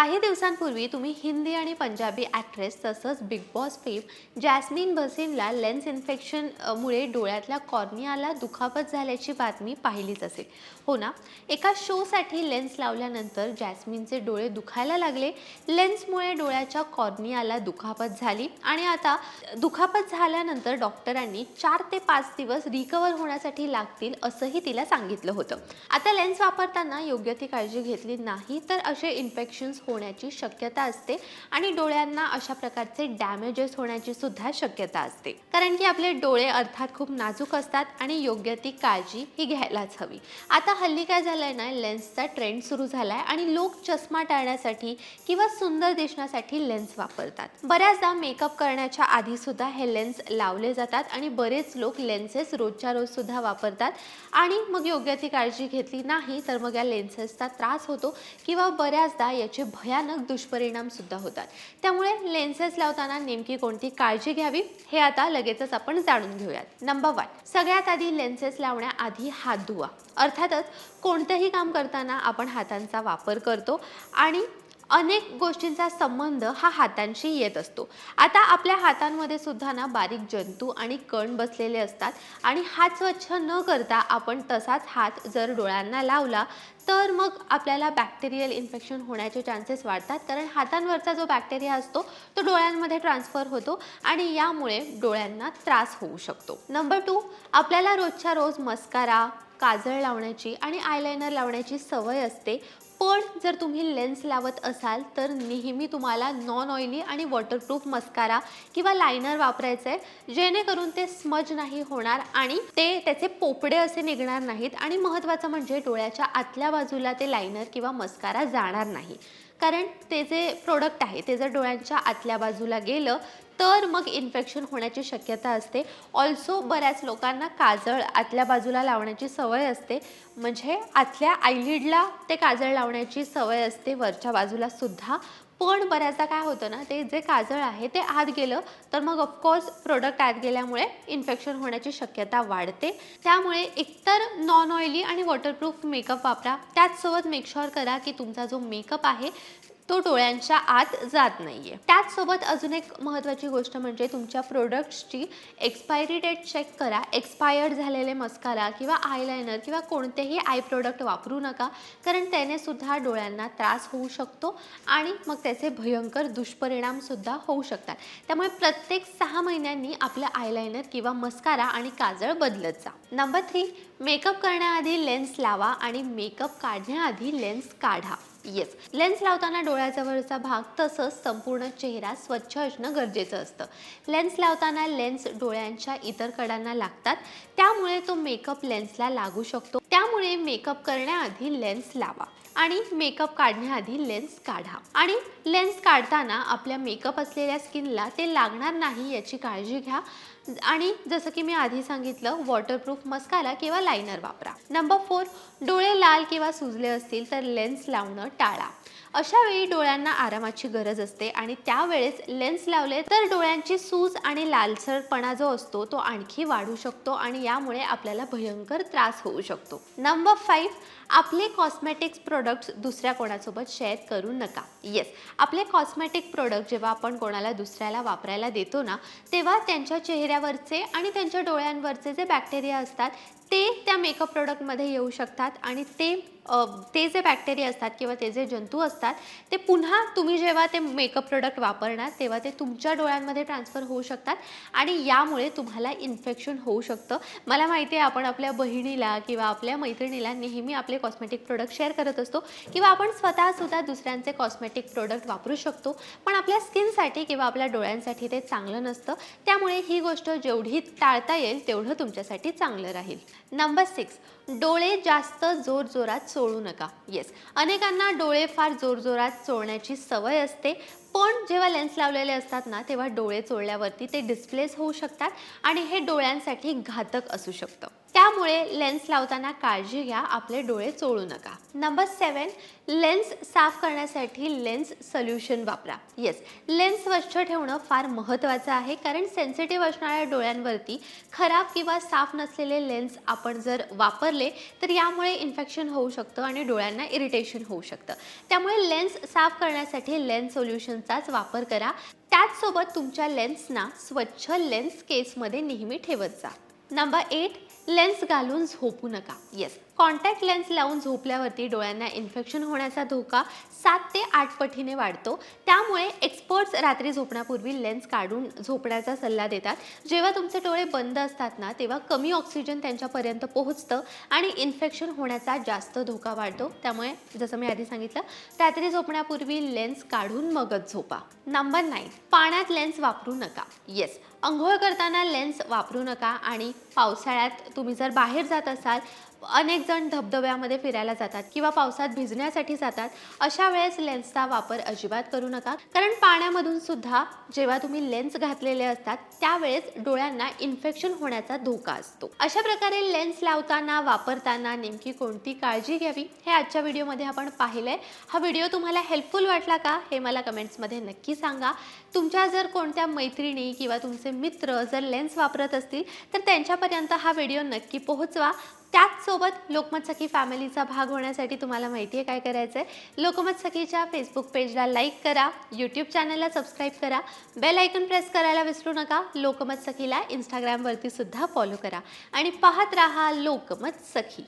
काही दिवसांपूर्वी तुम्ही हिंदी आणि पंजाबी ॲक्ट्रेस तसंच बिग बॉस फेम जॅस्मिन भसीनला लेन्स इन्फेक्शनमुळे डोळ्यातल्या कॉर्नियाला दुखापत झाल्याची बातमी पाहिलीच असेल. हो ना? एका शोसाठी लेन्स लावल्यानंतर जॅस्मिनचे डोळे दुखायला लागले. लेन्समुळे डोळ्याच्या कॉर्नियाला दुखापत झाली आणि आता दुखापत झाल्यानंतर डॉक्टरांनी चार ते पाच दिवस रिकवर होण्यासाठी लागतील असंही तिला सांगितलं होतं. आता लेन्स वापरताना योग्य ती काळजी घेतली नाही तर असे इन्फेक्शन्स होण्याची शक्यता असते आणि डोळ्यांना अशा प्रकारचे डॅमेजेस होण्याची सुद्धा शक्यता असते. कारण की आपले डोळे अर्थात खूप नाजूक असतात आणि योग्य ती काळजी ही घ्यायलाच हवी. आता हल्ली काय झालंय ना लेन्सचा ट्रेंड सुरू झालाय आणि लोक चष्मा टाळण्यासाठी किंवा सुंदर दिसण्यासाठी लेन्स वापरतात. बऱ्याचदा मेकअप करण्याच्या आधी सुद्धा हे लेन्स लावले जातात आणि बरेच लोक लेन्सेस रोजच्या रोज सुद्धा वापरतात आणि मग योग्य ती काळजी घेतली नाही तर मग या लेन्सेसचा त्रास होतो किंवा बऱ्याचदा याचे भयानक दुष्परिणाम सुद्धा होतात. त्यामुळे लेन्सेस लावताना नेमकी कोणती काळजी घ्यावी हे आता लगेचच आपण जाणून घेऊयात. नंबर वन सगळ्यात आधी लेन्सेस लावण्याआधी हात धुवा. अर्थातच कोणतंही काम करताना आपण हातांचा वापर करतो आणि अनेक गोष्टींचा संबंध हा हातांशी येत असतो. आता आपल्या हातांमध्ये सुद्धा ना बारीक जंतू आणि कण बसलेले असतात आणि हात स्वच्छ न करता आपण तसाच हात जर डोळ्यांना लावला तर मग आपल्याला बॅक्टेरियल इन्फेक्शन होण्याचे चान्सेस वाढतात. कारण हातांवरचा जो बॅक्टेरिया असतो तो डोळ्यांमध्ये ट्रान्सफर होतो आणि यामुळे डोळ्यांना त्रास होऊ शकतो. नंबर टू आपल्याला रोजच्या रोज मस्कारा काजळ लावण्याची आणि आयलायनर लावण्याची सवय असते. पण जर तुम्ही लेन्स लावत असाल तर नेहमी तुम्हाला नॉन ऑइली आणि वॉटरप्रूफ मस्कारा किंवा लायनर वापरायचं आहे जेणेकरून ते स्मज नाही होणार आणि ते त्याचे पोपडे असे निघणार नाहीत. आणि महत्त्वाचं म्हणजे डोळ्याच्या आतल्या बाजूला ते लायनर किंवा मस्कारा जाणार नाही. कारण ते जे प्रोडक्ट आहे ते जर डोळ्यांच्या आतल्या बाजूला गेलं तर मग इन्फेक्शन होण्याची शक्यता असते. ऑल्सो बऱ्याच लोकांना काजळ आतल्या बाजूला लावण्याची सवय असते. म्हणजे आतल्या आयलिडला ते काजळ लावण्याची सवय असते वरच्या बाजूला सुद्धा. पण बऱ्याचदा काय होतं ना ते जे काजळ आहे ते आत गेलं तर मग ऑफकोर्स प्रोडक्ट आत गेल्यामुळे इन्फेक्शन होण्याची शक्यता वाढते. त्यामुळे एकतर नॉन ऑइली आणि वॉटरप्रूफ मेकअप वापरा. त्याचसोबत मेकशॉर करा की तुमचा जो मेकअप आहे तो डोळ्यांच्या आत जात नाहीये. त्याचसोबत अजून एक महत्त्वाची गोष्ट म्हणजे तुमच्या प्रोडक्ट्सची एक्सपायरी डेट चेक करा. एक्सपायर्ड झालेले मस्कारा किंवा आयलायनर किंवा कोणतेही आय प्रोडक्ट वापरू नका. कारण त्याने सुद्धा डोळ्यांना त्रास होऊ शकतो आणि मग त्याचे भयंकर दुष्परिणाम सुद्धा होऊ शकतात. त्यामुळे प्रत्येक सहा महिन्यांनी आपलं आयलायनर किंवा मस्कारा आणि काजळ बदलत जा. नंबर थ्री मेकअप करण्याआधी लेन्स लावा आणि मेकअप काढण्याआधी लेन्स काढा. येस लेन्स लावताना डोळ्याजवळचा भाग तसंच संपूर्ण चेहरा स्वच्छ असणं गरजेचं असतं. लेन्स लावताना लेन्स डोळ्यांच्या इतर कडांना लागतात. त्यामुळे तो मेकअप लेन्सला लागू शकतो. त्यामुळे मेकअप करण्याआधी लेन्स लावा आणि मेकअप काढण्याआधी लेन्स काढा. आणि लेन्स काढताना आपल्या मेकअप असलेल्या स्किनला ते लागणार नाही याची काळजी घ्या. आणि जसं की मी आधी सांगितलं वॉटरप्रूफ मस्कारा किंवा लायनर वापरा. नंबर फोर डोळे लाल किंवा सुजले असतील तर लेन्स लावणं टाळा. अशा वेळी डोळ्यांना आरामाची गरज असते आणि त्यावेळेस लेन्स लावले तर डोळ्यांची सूज आणि लालसरपणा जो असतो तो आणखी वाढू शकतो आणि यामुळे आपल्याला भयंकर त्रास होऊ शकतो. नंबर फाईव्ह आपले कॉस्मेटिक्स प्रोडक्ट्स दुसऱ्या कोणासोबत शेअर करू नका. येस आपले कॉस्मेटिक प्रोडक्ट जेव्हा आपण कोणाला दुसऱ्याला वापरायला देतो ना तेव्हा त्यांच्या चेहऱ्या चेहऱ्यावरचे आणि त्यांच्या डोळ्यांवरचे जे बॅक्टेरिया असतात ते त्या मेकअप प्रोडक्टमध्ये येऊ शकतात आणि ते ते जे बॅक्टेरिया असतात किंवा ते जे जंतू असतात ते पुन्हा तुम्ही जेव्हा ते मेकअप प्रोडक्ट वापरणार तेव्हा ते तुमच्या डोळ्यांमध्ये ट्रान्सफर होऊ शकतात आणि यामुळे तुम्हाला इन्फेक्शन होऊ शकतं. मला माहिती आहे आपण आपल्या बहिणीला किंवा आपल्या मैत्रिणीला नेहमी आपले कॉस्मेटिक प्रोडक्ट शेअर करत असतो किंवा आपण स्वतःसुद्धा दुसऱ्यांचे कॉस्मेटिक प्रोडक्ट वापरू शकतो पण आपल्या स्किनसाठी किंवा आपल्या डोळ्यांसाठी ते चांगलं नसतं. त्यामुळे ही गोष्ट जेवढी टाळता येईल तेवढं तुमच्यासाठी चांगलं राहील. नंबर सिक्स डोळे जास्त जोरजोरात चोळू नका. येस अनेकांना डोळे फार जोरजोरात चोळण्याची सवय असते पण जेव्हा लेन्स लावलेले असतात ना तेव्हा डोळे चोळल्यावरती ते डिस्प्लेस होऊ शकतात आणि हे डोळ्यांसाठी घातक असू शकतं. त्यामुळे लेन्स लावताना काळजी घ्या आपले डोळे चोळू नका. नंबर सेवन लेन्स साफ करण्यासाठी लेन्स सोल्युशन वापरा. येस लेन्स स्वच्छ ठेवणं फार महत्त्वाचं आहे कारण सेन्सिटिव्ह असणाऱ्या डोळ्यांवरती खराब किंवा साफ नसलेले लेन्स आपण जर वापरले तर यामुळे इन्फेक्शन होऊ शकतं आणि डोळ्यांना इरिटेशन होऊ शकतं. त्यामुळे लेन्स साफ करण्यासाठी लेन्स सोल्युशनचाच वापर करा. त्याचसोबत तुमच्या लेन्सना स्वच्छ लेन्स केसमध्ये नेहमी ठेवत जा. नंबर एट लेन्स घालून झोपू नका. येस कॉन्टॅक्ट लेन्स लावून झोपल्यावरती डोळ्यांना इन्फेक्शन होण्याचा धोका सात ते आठ पटीने वाढतो. त्यामुळे एक्सपर्ट्स रात्री झोपण्यापूर्वी लेन्स काढून झोपण्याचा सल्ला देतात. जेव्हा तुमचे डोळे बंद असतात ना तेव्हा कमी ऑक्सिजन त्यांच्यापर्यंत पोहोचतं आणि इन्फेक्शन होण्याचा जास्त धोका वाढतो. त्यामुळे जसं मी आधी सांगितलं रात्री झोपण्यापूर्वी लेन्स काढून मगच झोपा. नंबर नाईन पाण्यात लेन्स वापरू नका. येस अंघोळ करताना लेन्स वापरू नका आणि पावसाळ्यात तुम्ही जर बाहेर जात असाल अनेक जण धबधब्यामध्ये फिरायला जातात किंवा पावसात भिजण्यासाठी जातात अशा वेळेस लेन्सचा वापर अजिबात करू नका. कारण पाण्यामधून सुद्धा जेव्हा तुम्ही लेन्स घातलेले असतात त्यावेळेस डोळ्यांना इन्फेक्शन होण्याचा धोका असतो. अशा प्रकारे लेन्स लावताना वापरताना नेमकी कोणती काळजी घ्यावी हे आजच्या व्हिडिओमध्ये आपण पाहिलंय. हा व्हिडिओ तुम्हाला हेल्पफुल वाटला का हे मला कमेंट्समध्ये नक्की सांगा. तुमच्या जर कोणत्या मैत्रिणी किंवा तुमचे मित्र जर लेन्स वापरत असतील तर त्यांच्यापर्यंत हा व्हिडिओ नक्की पोहोचवा. त्याच सोबत लोकमत सखी फॅमिलीचा भाग होण्यासाठी तुम्हाला माहिती आहे काय करायचं आहे लोकमत सखीच्या फेसबुक पेजला लाईक करा यूट्यूब चॅनलला सबस्क्राईब करा बेल ऐकन प्रेस करायला विसरू नका लोकमत सखीला इंस्टाग्रामवरती सुद्धा फॉलो करा. आणि पाहत राहा लोकमत सखी.